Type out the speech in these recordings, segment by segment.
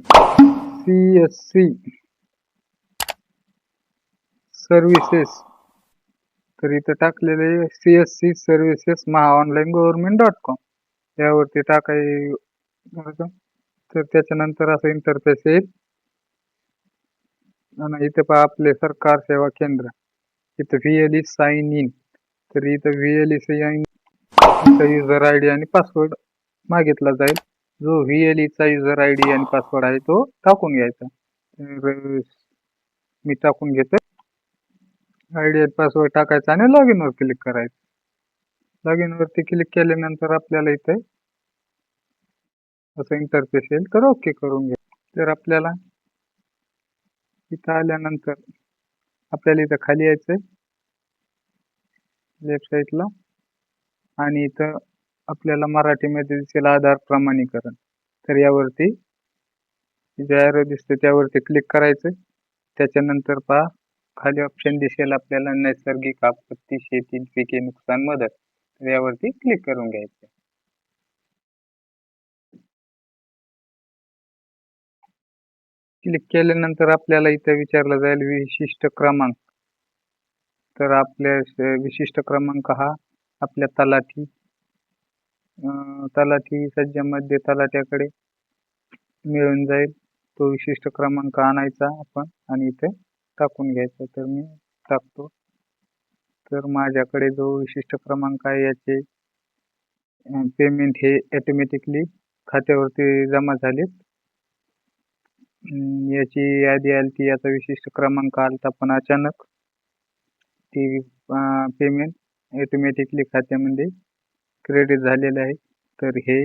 CSC services services तर इथं टाकलेले C S C services Maha online government dot com यावरती टाकाय तर त्याच्यानंतर असं इंटरफेस येईल आणि इथे पहा आपले सरकार सेवा केंद्र. इथं व्हीएलई साइन साईन इन तर इथं व्हीएलई ई साईन इथं युजर आय डी आणि पासवर्ड मागितला जाईल. जो V L user I D आणि पासवर्ड आहे तो टाकून घ्यायचा. तर मी टाकून घेतो. आय डी आणि पासवर्ड टाकायचा आणि लॉग इनवर क्लिक करायचं. लॉग इनवरती क्लिक केल्यानंतर आपल्याला इथे असं इंटरफेस येईल तर ओके करून घ्या. तर आपल्याला इथं आल्यानंतर आपल्याला इथं खाली यायचंय. लेफ्ट साईडला आणि इथं आपल्याला मराठीमध्ये दिसेल आधार प्रमाणीकरण. तर यावरती जे ॲरो दिसते त्यावरती क्लिक करायचं. त्याच्यानंतर पहा खाली ऑप्शन दिसेल आपल्याला नैसर्गिक आपत्ती शेती पिके नुकसान मदत. तर यावरती क्लिक करून घ्यायचं. क्लिक केल्यानंतर आपल्याला इथं विचारलं जाईल विशिष्ट क्रमांक. तर आपल्या विशिष्ट क्रमांक हा आपल्या तलाठी तलाठी सज्जामध्ये तलाट्याकडे मिळून जाईल. तो विशिष्ट क्रमांक आणायचा आपण आणि इथे टाकून घ्यायचा. तर मी टाकतो. तर माझ्याकडे जो विशिष्ट क्रमांक आहे याचे पेमेंट हे ऑटोमॅटिकली खात्यावरती जमा झालेत. याची यादी आली ती याचा विशिष्ट क्रमांक आलता पण अचानक. ती पेमेंट ऑटोमॅटिकली खात्यामध्ये क्रेडिट झालेलं आहे. तर हे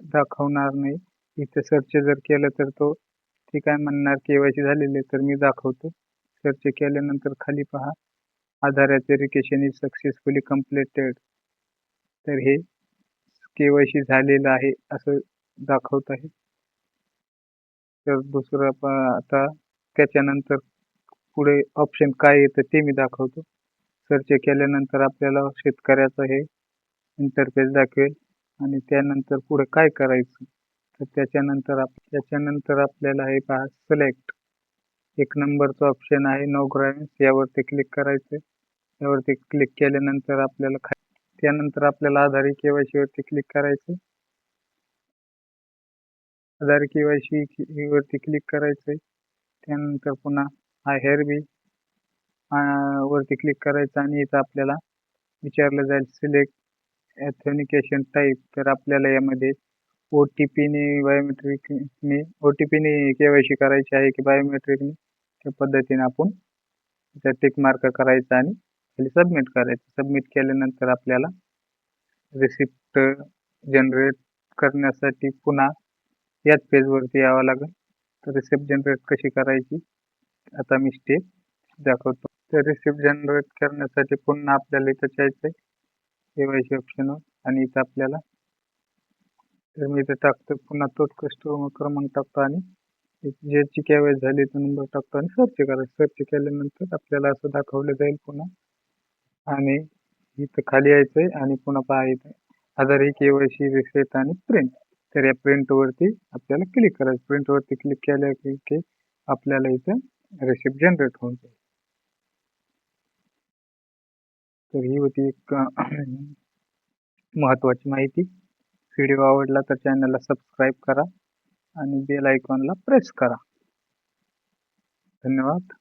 दाखवणार नाही. इथे सर्च जर केलं तर तो ते काय म्हणणार केवायसी झालेले तर मी दाखवतो. सर्च केल्यानंतर खाली पहा Aadhaar application is successfully completed तर हे केवायसी झालेलं आहे असं दाखवत आहे. तर दुसरं प आता त्याच्यानंतर पुढे ऑप्शन काय येतं ते मी दाखवतो. सर्च केल्यानंतर आपल्याला शेतकऱ्याचं हे इंटरफेस दाखवेल आणि त्यानंतर पुढे काय करायचं? तर त्याच्यानंतर आप त्याच्यानंतर आपल्याला हे पहा सिलेक्ट एक नंबरचं ऑप्शन आहे नो ग्राइन्स यावरती क्लिक करायचं. यावरती क्लिक केल्यानंतर आपल्याला खा त्यानंतर आपल्याला आधार केवायसी वरती क्लिक करायचं. आधार केवायसी वरती क्लिक करायचं. त्यानंतर पुन्हा आय हेअर बी वरती क्लिक करायचं आणि इथं आपल्याला विचारलं जाईल. सिलेक्ट ॲथेनिकेशन टाईप तर आपल्याला यामध्ये ओ टी पीने बायोमेट्रिकने ओ टी पीने के वाय सी करायची आहे की बायोमेट्रिकने त्या पद्धतीने आपण त्या टिक मार्क करायचा आणि खाली सबमिट करायचं. सबमिट केल्यानंतर आपल्याला रिसिप्ट जनरेट करण्यासाठी पुन्हा याच पेजवरती यावं लागेल. तर रिसिप्ट जनरेट कशी करायची? आता मी स्टेप दाखवतो. तर रिसिप्ट जनरेट करण्यासाठी पुन्हा आपल्याला इथं जायचं आहे के ऑप्शनवर आणि इथं आपल्याला तर मी इथं टाकतो पुन्हा तोच कस्टमर क्रमांक टाकतो आणि ज्याची केवाय झाली तो नंबर टाकतो आणि सर्च करायचं सर्च केल्यानंतर आपल्याला असं दाखवलं जाईल पुन्हा. आणि इथं खाली यायचंय आणि पुन्हा पाहायचं आधार ही केवायसी रिसेट आणि प्रिंट तर या प्रिंटवरती आपल्याला क्लिक करायचं. प्रिंटवरती क्लिक केल्या की आपल्याला इथं रिसिप्ट जनरेट होऊन जाईल. तर ही होती एक महत्त्वाची माहिती. व्हिडिओ आवडला तर चॅनलला सबस्क्राईब करा आणि बेल आयकॉनला प्रेस करा. धन्यवाद.